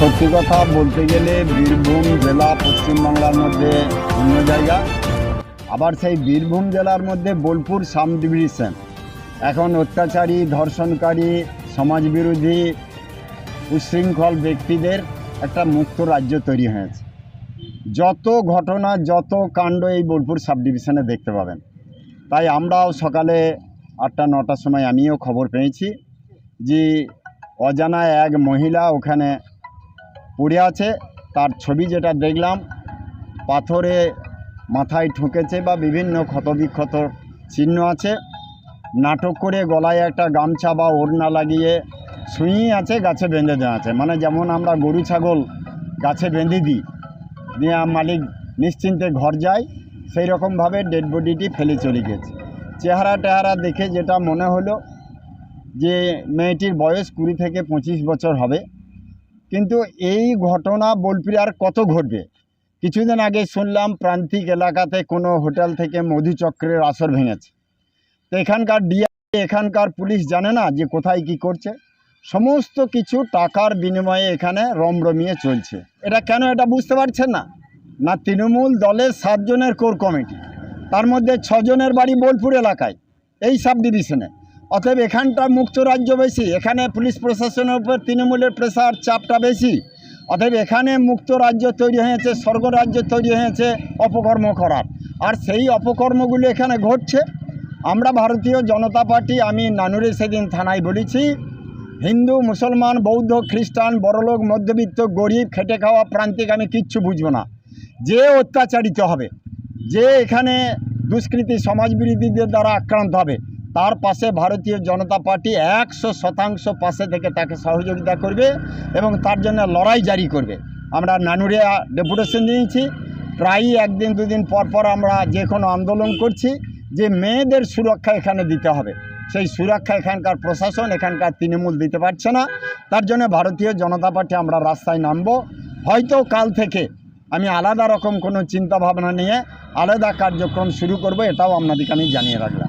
সত্যি কথা বলতে গেলে বীরভূম জেলা পশ্চিমবাংলার মধ্যে অন্য জায়গা। আবার সেই বীরভূম জেলার মধ্যে বোলপুর সাব ডিভিশন এখন অত্যাচারী, ধর্ষণকারী, সমাজবিরোধী, উশৃঙ্খল ব্যক্তিদের একটা মুক্ত রাজ্য তৈরি হয়েছে। যত ঘটনা, যত কাণ্ড এই বোলপুর সাব ডিভিশনে দেখতে পাবেন। তাই আমরাও সকালে আটটা, নটার সময় আমিও খবর পেয়েছি যে অজানা এক মহিলা ওখানে পড়ে আছে। তার ছবি যেটা দেখলাম, পাথরে মাথায় ঠুকেছে বা বিভিন্ন ক্ষতবিক্ষত চিহ্ন আছে। নাটক করে গলায় একটা গামছা বা ওড়না লাগিয়ে সুইই আছে, গাছে বেঁধে দেওয়া আছে। মানে যেমন আমরা গরু, ছাগল গাছে বেঁধে দিই, দিয়ে মালিক নিশ্চিন্তে ঘর যায় সেই রকমভাবে ডেড বডিটি ফেলে চলে গেছে। চেহারা টেহারা দেখে যেটা মনে হলো যে মেয়েটির বয়স কুড়ি থেকে পঁচিশ বছর হবে। কিন্তু এই ঘটনা বোলপুরে আর কত ঘটবে? কিছুদিন আগে শুনলাম প্রান্তিক এলাকাতে কোনো হোটেল থেকে মধুচক্রের আসর ভেঙেছে। তো এখানকার ডিআই এখানকার পুলিশ জানে না যে কোথায় কি করছে। সমস্ত কিছু টাকার বিনিময়ে এখানে রমরমিয়ে চলছে। এটা কেন এটা বুঝতে পারছেন না? না তৃণমূল দলের সাতজনের কোর কমিটি, তার মধ্যে ছজনের বাড়ি বোলপুর এলাকায়, এই সাব ডিভিশনে অতএব এখানটা মুক্ত রাজ্য বেশি, এখানে পুলিশ প্রশাসনের উপর তৃণমূলের প্রেসার চাপটা বেশি। অতএব এখানে মুক্ত রাজ্য তৈরি হয়েছে স্বর্গরাজ্য তৈরি হয়েছে, অপকর্ম করার। আর সেই অপকর্মগুলো এখানে ঘটছে। আমরা ভারতীয় জনতা পার্টি, আমি নানুরে সেদিন থানায় বলেছি, হিন্দু, মুসলমান, বৌদ্ধ, খ্রিস্টান, বড়লোক, মধ্যবিত্ত, গরিব, খেটে খাওয়া প্রান্তিক আমি কিচ্ছু বুঝব না। যে অত্যাচারিত হবে, যে এখানে দুষ্কৃতী সমাজবিরোধীদের দ্বারা আক্রান্ত হবে তার পাশে ভারতীয় জনতা পার্টি একশো শতাংশ পাশে থেকে তাকে সহযোগিতা করবে এবং তার জন্য লড়াই জারি করবে। আমরা নানুরিয়া ডেপুটেশন দিয়েছি। প্রায়ই একদিন, দুদিন পর পর আমরা যে কোনো আন্দোলন করছি যে মেয়েদের সুরক্ষা এখানে দিতে হবে। সেই সুরক্ষা এখানকার প্রশাসন, এখানকার তৃণমূল দিতে পারছে না। তার জন্য ভারতীয় জনতা পার্টি আমরা রাস্তায় নামবো। হয়তো কাল থেকে আমি আলাদা রকম কোনো চিন্তা ভাবনা নিয়ে আলাদা কার্যক্রম শুরু করব, এটাও আপনাদেরকে আমি জানিয়ে রাখলাম।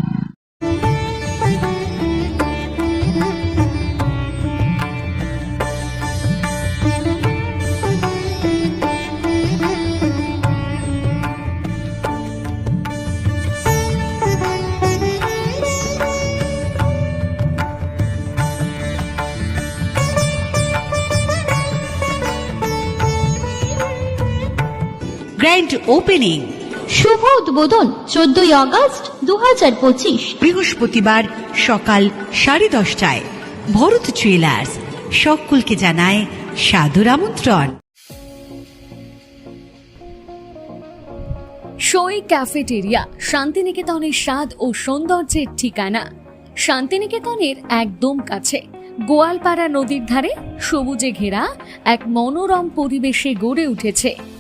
Grand opening. শুভ উদ্বোধন চোদ্দই আগস্ট দু হাজার পঁচিশ। বৃহস্পতিবার সকাল সাড়ে দশটায় ভরত জুয়েলার্স সকলকে জানায় সাদর আমন্ত্রণ। সই ক্যাফেটেরিয়া শান্তিনিকেতনের স্বাদ ও সৌন্দর্যের ঠিকানা। শান্তিনিকেতনের একদম কাছে গোয়ালপাড়া নদীর ধারে সবুজে ঘেরা এক মনোরম পরিবেশে গড়ে উঠেছে।